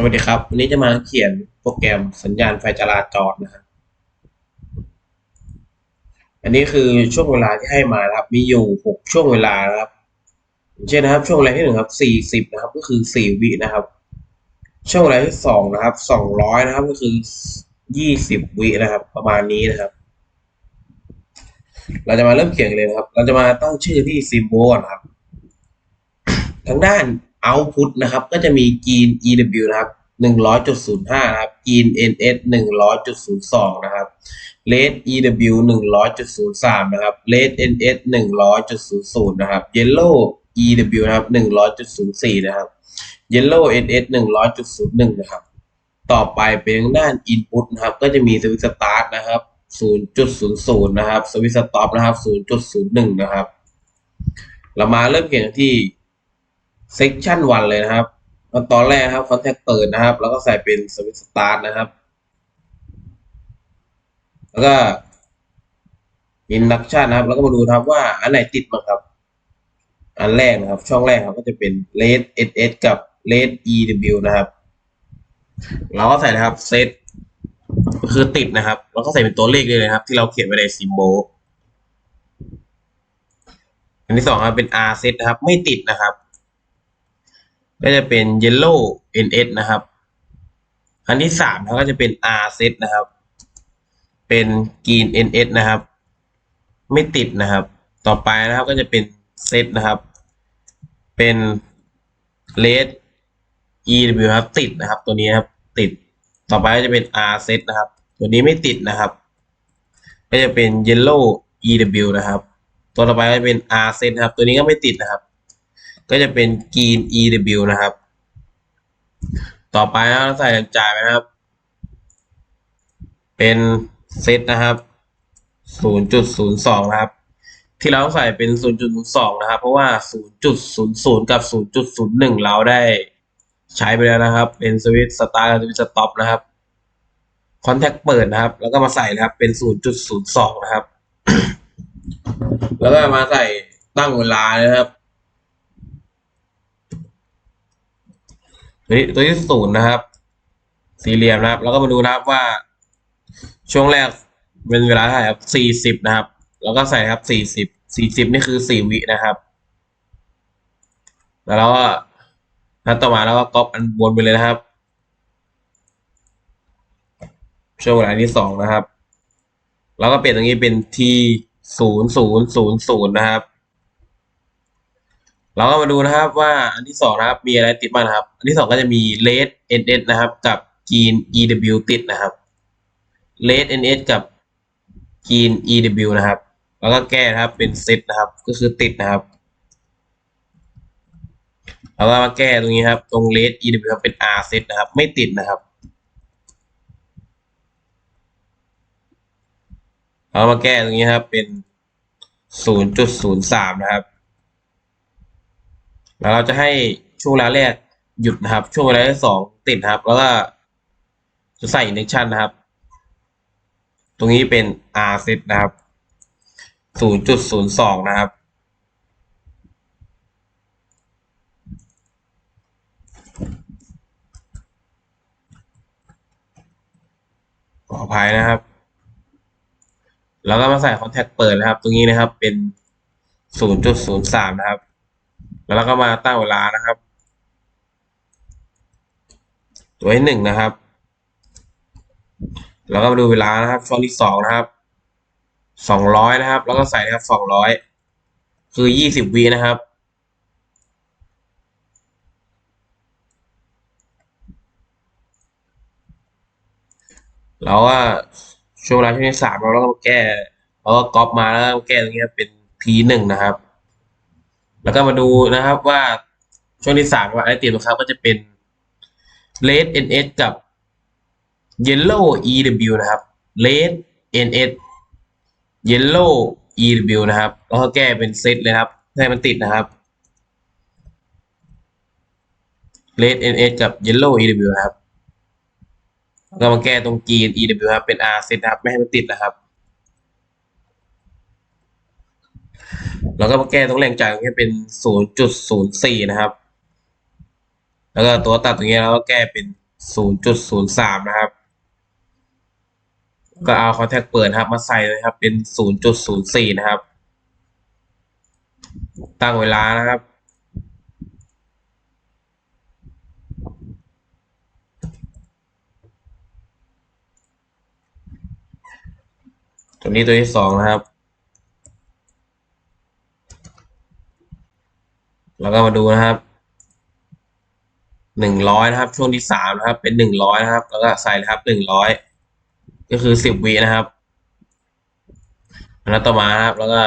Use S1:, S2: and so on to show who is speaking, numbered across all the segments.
S1: สวัสดีครับ วันนี้จะมาเขียนโปรแกรมสัญญาณไฟจราจรนะครับ อันนี้คือช่วงเวลาที่ให้มาครับ มีอยู่หกช่วงเวลาครับเช่นนะครับ ช่วงเวลาที่หนึ่งครับสี่สิบนะครับ ก็คือสี่วินะครับ ช่วงเวลาที่สองนะครับสองร้อยนะครับ ก็คือยี่สิบวินะครับ ประมาณนี้นะครับ เราจะมาเริ่มเขียนกันเลยนะครับ เราจะมาตั้งชื่อที่ซิมโบลนะครับ ทางด้าน output นะครับ ก็จะมี gain EW นะครับ100.05ครับ gain NS 100.02 นะครับ rate EW 100.03 นะครับ rate NS 100.00 นะครับ yellow EW นะครับ100.04 นะครับ yellow NS 100.01 นะครับ ต่อไปเป็นทางด้าน input นะครับ ก็จะมีสวิตช์สตาร์ทนะครับ 0.00 นะครับสวิตช์สต็อปนะครับ 0.01 นะครับ เรามาเริ่มเขียนที่ section 1 เลยนะครับตอนแรกครับ contact เปิดนะครับ แล้วก็ใส่เป็นสวิตสตาร์ทนะครับ แล้วก็ induction นะครับ แล้วก็มาดูครับว่าอันไหนติดมั้งครับ อันแรกนะครับ ช่องแรกครับก็จะเป็น red ss กับ red ew นะครับ เราก็ใส่นะครับ set คือติดนะครับ แล้วก็ใส่เป็นตัวเลขเลยนะครับ ที่เราเขียนไว้ใน symbol อันที่สองครับเป็น r set นะครับ ไม่ติดนะครับ ก็จะเป็น yellow ns นะครับ อันที่สามก็จะเป็น r set นะครับ เป็น green ns นะครับ ไม่ติดนะครับ ต่อไปนะครับก็จะเป็น set นะครับ เป็น red ew ครับติดนะครับ ตัวนี้ครับติด ต่อไปก็จะเป็น r set นะครับ ตัวนี้ไม่ติดนะครับ ก็จะเป็น yellow ew นะครับ ตัวต่อไปก็จะเป็น r set นะครับ ตัวนี้ก็ไม่ติดนะครับ ก็จะเป็น green ew นะครับ ต่อไปเราใส่จ่ายไปนะครับ เป็นเซตนะครับ 0.02 นะครับ ที่เราใส่เป็น 0.02 นะครับ เพราะว่า 0.00 กับ 0.01 เราได้ใช้ไปแล้วนะครับ เป็นสวิตช์สตาร์กับสวิตช์สต็อปนะครับคอนแทคเปิดนะครับ แล้วก็มาใส่นะครับ เป็น 0.02 นะครับ แล้วก็มาใส่ตั้งเวลานะครับ ตัวนี้ตัวที่ศูนย์นะครับ สี่เหลี่ยมนะครับ แล้วก็มาดูนะครับว่า ช่วงแรกเป็นเวลาเท่าไหร่ครับสี่สิบนะครับ แล้วก็ใส่ครับสี่สิบสี่สิบนี่คือสี่วินะครับ แล้วก็นัดต่อมาแล้วก็ก๊อปอันบนไปเลยนะครับ ช่วงเวลาที่สองนะครับ แล้วก็เปลี่ยนตรงนี้เป็น t ศูนย์ศูนย์ศูนย์ศูนย์นะครับ เราก็มาดูนะครับว่าอันที่สองนะครับมีอะไรติดบ้างนะครับ อันที่สองก็จะมี red ns นะครับ กับ green ew ติดนะครับ red ns กับ green ew นะครับ แล้วก็แก้นะครับเป็น set นะครับ ก็คือติดนะครับแล้วก็มาแก้ตรงนี้ครับ ตรง red ew ครับเป็น r set นะครับ ไม่ติดนะครับแล้วมาแก้ตรงนี้ครับเป็น 0.03 นะครับ แล้วเราจะให้ช่วงเวลาแรกหยุดนะครับ ช่วงเวลาที่สองติดนครับ แล้วก็จะใส่ induction นะครับ ตรงนี้เป็น r set นะครับ 0.02 นะครับ ขออภัยนะครับ แล้วก็มาใส่ contact เปิดนะครับ ตรงนี้นะครับเป็น 0.03 นะครับ แล้วเราก็มาตั้งเวลานะครับ ตัวที่หนึ่งนะครับ แล้วก็มาดูเวลานะครับช่วงที่สองนะครับสองร้อยนะครับ แล้วก็ใส่นะครับสองร้อยคือยี่สิบวินะครับแล้วว่าช่วงเวลาช่วงที่สามเราก็มาแก้แล้วก็ก๊อปมาแล้วก็แก้ตรงนี้เป็น p หนึ่งนะครับ แล้วก็มาดูนะครับว่าช่วงที่สามว่าไอเตียนะครับก็จะเป็น red ns กับ yellow ew นะครับ red ns yellow ew นะครับ แล้วก็แก้เป็นเซตเลยครับให้มันติดนะครับ red ns กับ yellow ew นะครับแล้วก็มาแก้ตรง green ew ครับเป็น r set นะครับไม่ให้มันติดนะครับ แล้วก็มาแก้ตรงแรงจ่ายตรงนี้เป็น 0.04 นะครับ แล้วก็ตัวตัดตรงนี้เราก็แก้เป็นศูนย์จุดศูนย์สามนะครับ ก็เอาคอนแทคเปิดครับ มาใส่เลยครับ เป็นศูนย์จุดศูนย์สี่นะครับ ตั้งเวลานะครับตัวนี้ตัวที่สองนะครับ แล้วก็มาดูนะครับหนึ่งร้อยนะครับ ช่วงที่สามนะครับ เป็นหนึ่งร้อยนะครับ แล้วก็ใส่เลยครับหนึ่งร้อยก็คือสิบวินะครับแล้วต่อมาครับ แล้วก็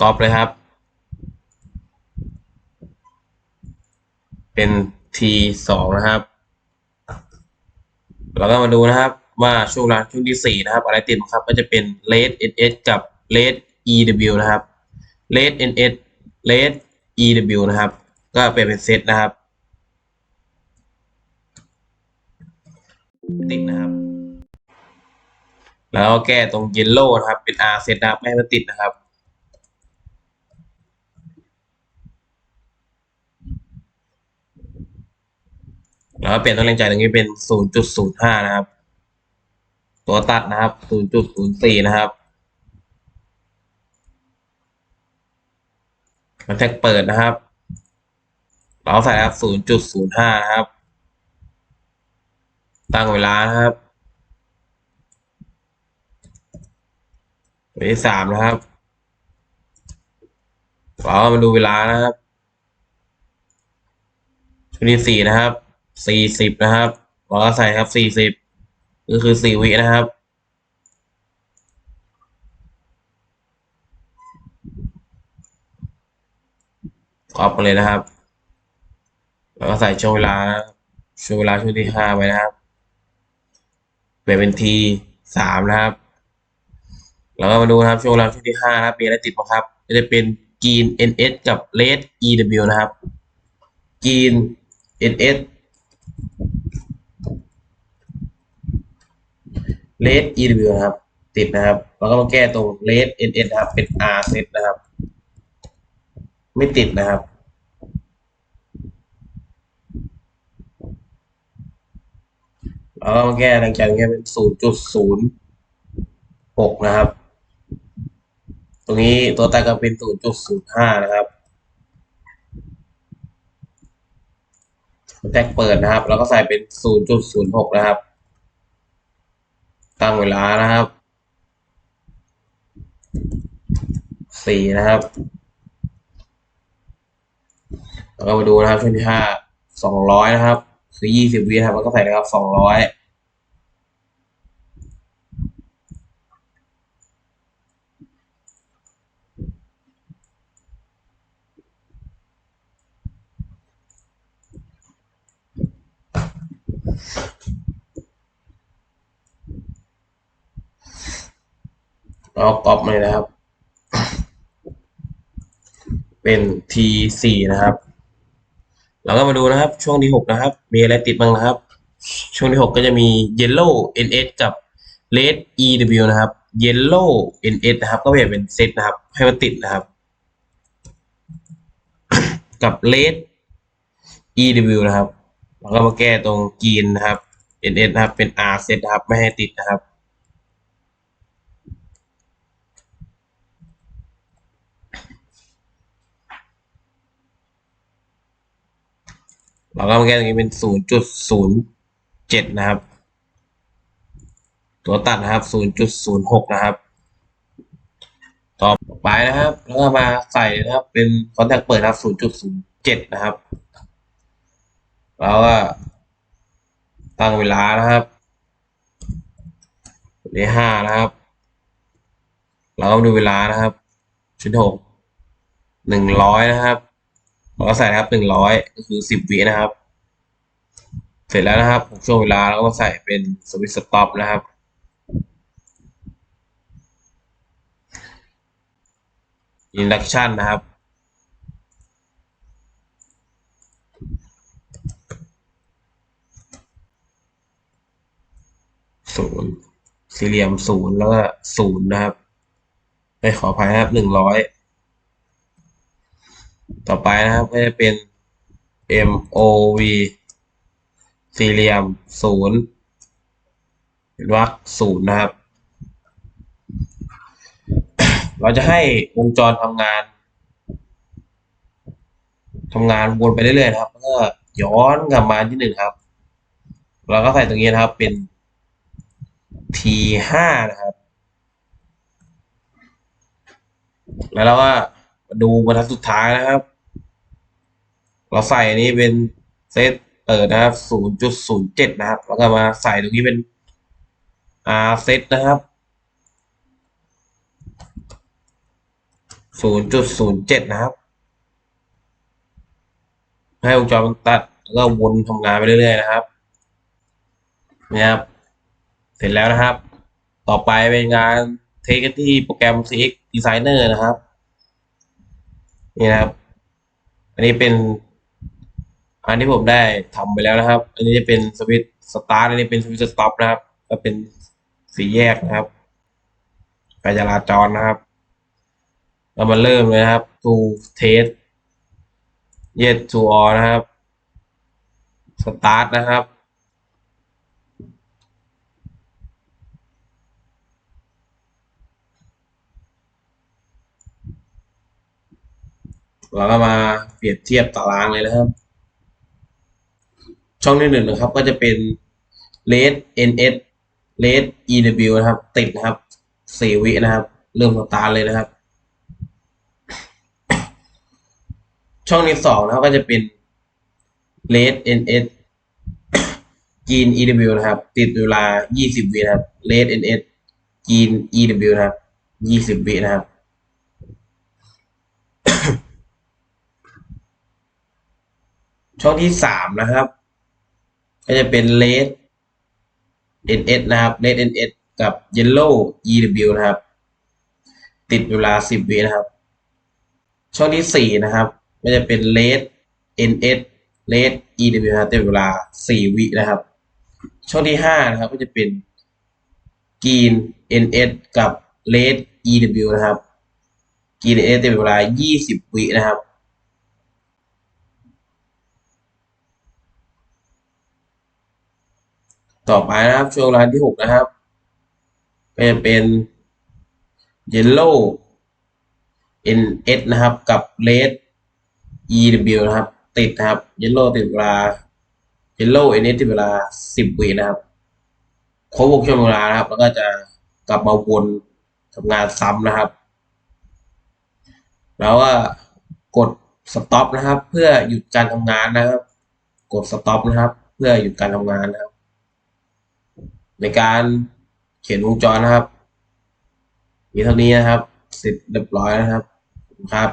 S1: ก๊อปเลยครับ เป็น T สองนะครับ แล้วก็มาดูนะครับ ว่าช่วงเวลาช่วงที่สี่นะครับ อะไรติดครับ ก็จะเป็น red ns กับ red ew นะครับ red ns red ew นะครับ ก็เปลี่ยนเป็นเซตนะครับ ติดนะครับ แล้วแก้ตรง yellow นะครับ เป็น r เซตนะครับไม่ให้มันติดนะครับแล้วเปลี่ยนตัวแรงจ่ายตรงนี้เป็น 0.05 นะครับ ตัวตัดนะครับ 0.04 นะครับ มันแท็กเปิดนะครับ เราใส่ครับ0.05นะครับ ตั้งเวลานะครับตัวที่สามนะครับ เรามาดูเวลานะครับชุดที่สี่นะครับ สี่สิบนะครับ เราก็ใส่ครับสี่สิบก็คือสี่วินะครับ กรอบไปเลยนะครับ แล้วก็ใส่ช่วงเวลาช่วงเวลาช่วงที่ห้าไปนะครับเปลี่ยนเป็นทีสามนะครับ แล้วก็มาดูนะครับช่วงเวลาช่วงที่ห้านะครับมีอะไรติดบ้างครับก็จะเป็นกีน ns กับ red ew นะครับกีน ns red ew นะครับ ติดนะครับ แล้วก็มาแก้ตรง red ns นะครับ เป็น r set นะครับ ไม่ติดนะครับแล้วก็มาแก้หลังจากนี้เป็น0.06นะครับ ตรงนี้ตัวตายก็เป็น0.05นะครับแท็กเปิดนะครับ แล้วก็ใส่เป็น 0.06 นะครับ ตั้งเวลานะครับ 4 นะครับ แล้วก็มาดูนะครับช่วงที่ห้าสองร้อยนะครับ คือยี่สิบวิครับแล้วก็ใส่นะครับสองร้อยแล้วก๊อปเลยนะครับ เป็น T4 นะครับ แล้วก็มาดูนะครับ ช่วงที่หกนะครับ มีอะไรติดบ้างนะครับ ช่วงที่หกก็จะมี yellow ns กับ red ew นะครับ yellow ns นะครับ ก็เปลี่ยนเป็นเซตนะครับ ให้มันติดนะครับ กับ red ew นะครับแล้วก็มาแก้ตรงกรีนนะครับ ns นะครับ เป็น r set นะครับ ไม่ให้ติดนะครับ เราก็มาแก้ตรงนี้เป็น0.07นะครับ ตัวตัดนะครับ0.06นะครับ ต่อไปนะครับ แล้วก็มาใส่นะครับเป็นคอนแทคเปิดครับ0.07นะครับแล้วก็ตั้งเวลานะครับเลขห้านะครับ เราก็ดูเวลานะครับ ชุดหกหนึ่งร้อยนะครับ เราก็ใส่นะครับหนึ่งร้อยก็คือสิบวินะครับ เสร็จแล้วนะครับช่วงเวลาเราก็ใส่เป็นสวิตช์สต็อปนะครับอินดักชันนะครับ ศูนย์สี่เหลี่ยมศูนย์แล้วก็ศูนย์นะครับ ไปขออภัยนะครับหนึ่งร้อย ต่อไปนะครับก็จะเป็น M O V สี่เหลี่ยมศูนย์วรรคศูนย์นะครับ เราจะให้วงจรทำงานทำงานวนไปเรื่อยๆนะครับแล้วก็ย้อนกลับมาที่หนึ่งครับ เราก็ใส่ตรงนี้นะครับเป็น T ห้านะครับ แล้วเราก็มา ดูบรรทัดสุดท้ายนะครับ เราใส่อันนี้เป็นเซตเปิดนะครับ 0.07 นะครับ แล้วก็มาใส่ตรงนี้เป็น R เซตนะครับ 0.07 นะครับ ให้วงจรมันตัด แล้วก็วนทำงานไปเรื่อยๆนะครับนะครับ เสร็จแล้วนะครับ ต่อไปเป็นงานเทคที่โปรแกรม CX Designer นะครับ นี่นะครับ อันนี้เป็น อันที่ผมได้ทำไปแล้วนะครับ อันนี้จะเป็นสวิตช์สตาร์ทอันนี้เป็นสวิตช์สต็อปนะครับ ก็เป็นสีแยกนะครับไฟจราจรนะครับ เรามาเริ่มเลยนะครับ to test yes to all นะครับ start นะครับ เราก็มาเปรียบเทียบตารางเลยนะครับ ช่องที่หนึ่งนะครับ ก็จะเป็น red ns red ew นะครับ ติดนะครับสี่วินะครับ เริ่มสตาร์ทเลยนะครับ ช่องที่สองนะครับก็จะเป็น red ns green ew นะครับ ติดเวลา 20 วินะครับ red ns green ew นะครับ 20 วินะครับ ช่องที่สามนะครับ ก็จะเป็น red ns นะครับ red ns กับ yellow ew นะครับ ติดเวลา10วินะครับ ช่องที่สี่นะครับ ก็จะเป็น red ns red ew นะครับติดเวลา4วินะครับ ช่องที่ห้านะครับ ก็จะเป็น green ns กับ red ew นะครับ green ns ติดเวลา20วินะครับ ต่อไปนะครับ ช่วงเวลาที่หกนะครับก็จะเป็น yellow ns นะครับกับ red ew นะครับ ติดนะครับ yellow ติดเวลา yellow ns ติดเวลา 10วินะครับครบวงช่วงเวลานะครับ แล้วก็จะกลับมาวนทำงานซ้ำนะครับ แล้วก็กด stop นะครับ เพื่อหยุดการทำงานนะครับ กด stop นะครับ เพื่อหยุดการทำงานนะครับ ในการเขียนวงจรนะครับ มีเท่านี้นะครับ เสร็จเรียบร้อยนะครับครับ